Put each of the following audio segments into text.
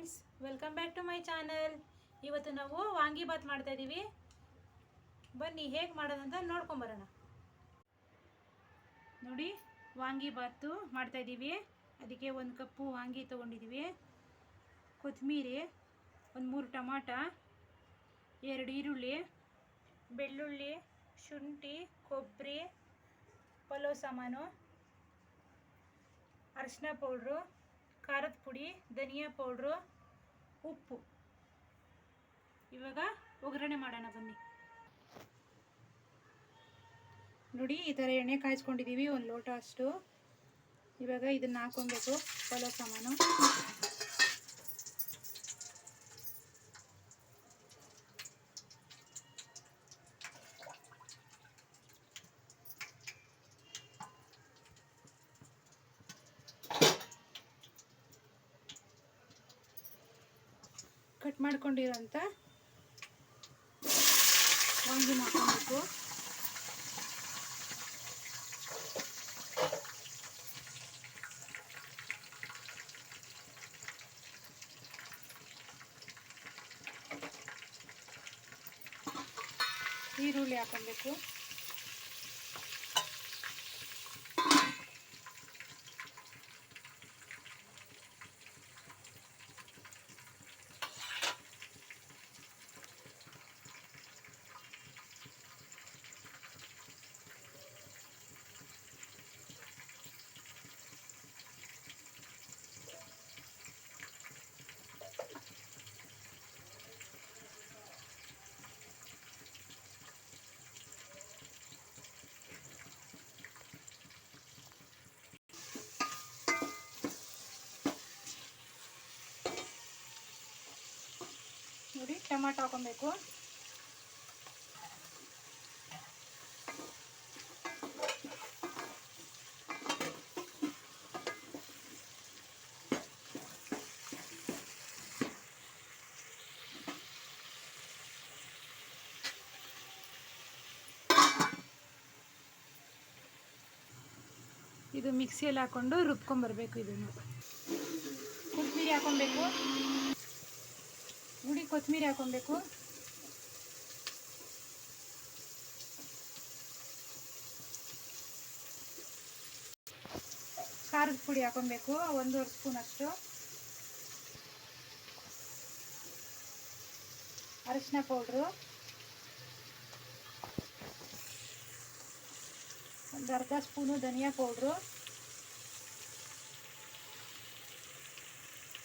Friends welcome back to my channel ಇವತ್ತು ನಾವು ವಾಂಗಿಬಾತ್ ಮಾಡ್ತಾ ಇದ್ದೀವಿ ಬನ್ನಿ, ಹೇಗೆ ಮಾಡೋದಂತ ನೋಡ್ಕೊಂಬರೋಣ ನೋಡಿ ವಾಂಗಿಬಾತು ಮಾಡ್ತಾ ಇದ್ದೀವಿ ಅದಕ್ಕೆ ಒಂದು ಕಪ್ಪು ವಾಂಗಿ ತೊಗೊಂಡಿದ್ದೀವಿ ಕೊತ್ತಂಬರಿ ಒಂದು ಮೂರು ಟಮಾಟ, ಎರಡು ಈರುಳ್ಳಿ, ಬೆಳ್ಳುಳ್ಳಿ, ಶುಂಠಿ ಕೊಬ್ಬರಿ ಪಲಾವ್ ಸಾಮಾನು, ಅರಿಶಿನ ಪೌಡ್ರು ಖಾರದ ಪುಡಿ, ಧನಿಯಾ ಪೌಡ್ರು, ಉಪ್ಪು. ಇವಾಗ ಒಗ್ಗರಣೆ ಮಾಡೋಣ ಬನ್ನಿ. ನೋಡಿ, ಈ ಥರ ಎಣ್ಣೆ ಕಾಯಿಸ್ಕೊಂಡಿದ್ದೀವಿ, ಒಂದು ಲೋಟ ಅಷ್ಟು. ಇವಾಗ ಇದನ್ನು ಹಾಕೊಬೇಕು ಪಲಾವ್ ಸಾಮಾನು. ಮಾಡ್ಕೊಂಡಿರೋಂಥ ವಾಂಗಿ ಮಾಡ್ಕೊಬೇಕು. ಈರುಳ್ಳಿ ಹಾಕೊಬೇಕು. ನೋಡಿ ಟೊಮಾಟೊ ಹಾಕೊಬೇಕು ಇದು ಮಿಕ್ಸಿಯಲ್ಲಿ ಹಾಕೊಂಡು ರುಬ್ಕೊಂಬರ್ಬೇಕು ಇದನ್ನು. ಕೊತ್ತಂಬರಿ ಹಾಕೊಬೇಕು ನೋಡಿ ಕೊತ್ತಂಬರಿ ಹಾಕೊಬೇಕು. ಖಾರದ ಪುಡಿ ಹಾಕೊಬೇಕು, ಒಂದೂವರೆ ಸ್ಪೂನ್ ಅಷ್ಟು. ಅರಿಶಿನ ಪೌಡ್ರು. ಒಂದು ಅರ್ಧ ಸ್ಪೂನು ಧನಿಯಾ ಪೌಡ್ರು.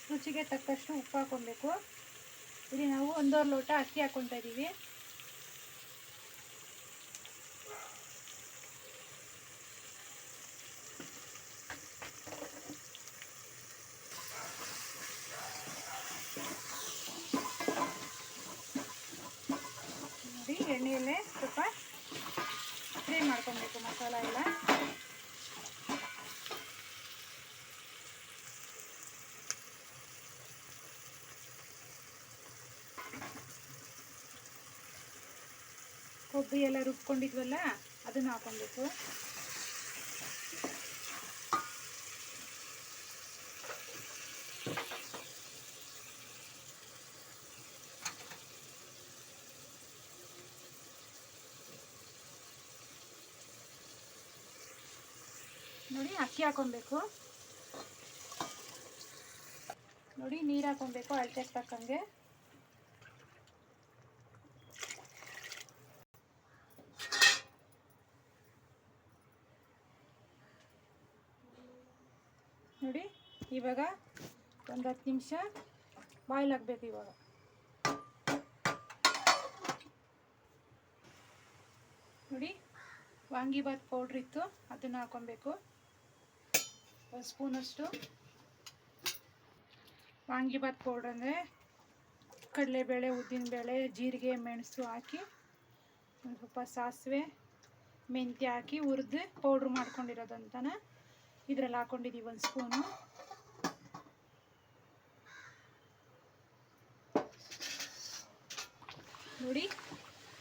ರುಚಿಗೆ ತಕ್ಕಷ್ಟು ಉಪ್ಪು ಹಾಕೊಬೇಕು. ಇಲ್ಲಿ ನಾವು ಒಂದೂವರೆ ಲೋಟ ಅಕ್ಕಿ ಹಾಕ್ಕೊತಾ ಇದ್ದೀವಿ ನೋಡಿ ಎಣ್ಣೆಯಲ್ಲೇ ಸ್ವಲ್ಪ ಫ್ರೈ ಮಾಡ್ಕೊಬೇಕು ಮಸಾಲ ಎಲ್ಲ ಕೊಬ್ಬರಿ ಎಲ್ಲ ರುಬ್ಕೊಂಡಿದ್ವಲ್ಲ ಅದನ್ನು ಹಾಕೊಬೇಕು ನೋಡಿ ಅಕ್ಕಿ ಹಾಕೊಬೇಕು ನೋಡಿ ನೀರು ಹಾಕೊಬೇಕು ಅಳತೆಗೆ ತಕ್ಕಂಗೆ ನೋಡಿ ಇವಾಗ ಒಂದು ಹತ್ತು ನಿಮಿಷ ಬಾಯ್ಲ್ ಹಾಕ್ಬೇಕು ಇವಾಗ. ನೋಡಿ ವಾಂಗಿಬಾತ್ ಪೌಡ್ರ್ ಇತ್ತು, ಅದನ್ನು ಹಾಕೊಬೇಕು. ಒಂದು ಸ್ಪೂನಷ್ಟು ವಾಂಗಿಬಾತ್ ಪೌಡ್ರ್ ಅಂದರೆ ಕಡಲೆಬೇಳೆ, ಉದ್ದಿನಬೇಳೆ, ಜೀರಿಗೆ, ಮೆಣಸು ಹಾಕಿ, ಒಂದು ಸ್ವಲ್ಪ ಸಾಸಿವೆ, ಮೆಂತ್ಯ ಹಾಕಿ ಹುರಿದು ಪೌಡ್ರ್ ಮಾಡ್ಕೊಂಡಿರೋದಂತನ ಇದರಲ್ಲಿ ಹಾಕೊಂಡಿದ್ದೀವಿ ಒಂದು ಸ್ಪೂನು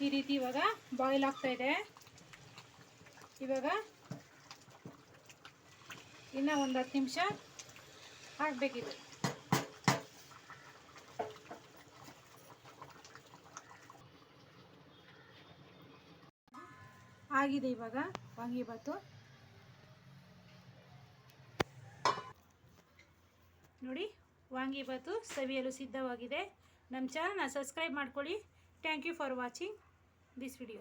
ಈ ರೀತಿ ಇವಾಗ ಬಾಯ್ಲ್ ಆಗ್ತಾ ಇದೆ. ಇವಾಗ ಇನ್ನ ಒಂದು ಹತ್ತು ನಿಮಿಷ ಹಾಕ್ಬೇಕಿದೆ ಆಗಿದೆ ಇವಾಗ ವಾಂಗಿಭಾತು ನೋಡಿ ವಾಂಗಿಭಾತು ಸವಿಯಲು ಸಿದ್ಧವಾಗಿದೆ. ನಮ್ಮ ಚಾನಲ್ನ ಸಬ್ಸ್ಕ್ರೈಬ್ ಮಾಡ್ಕೊಳ್ಳಿ. Thank you for watching this video.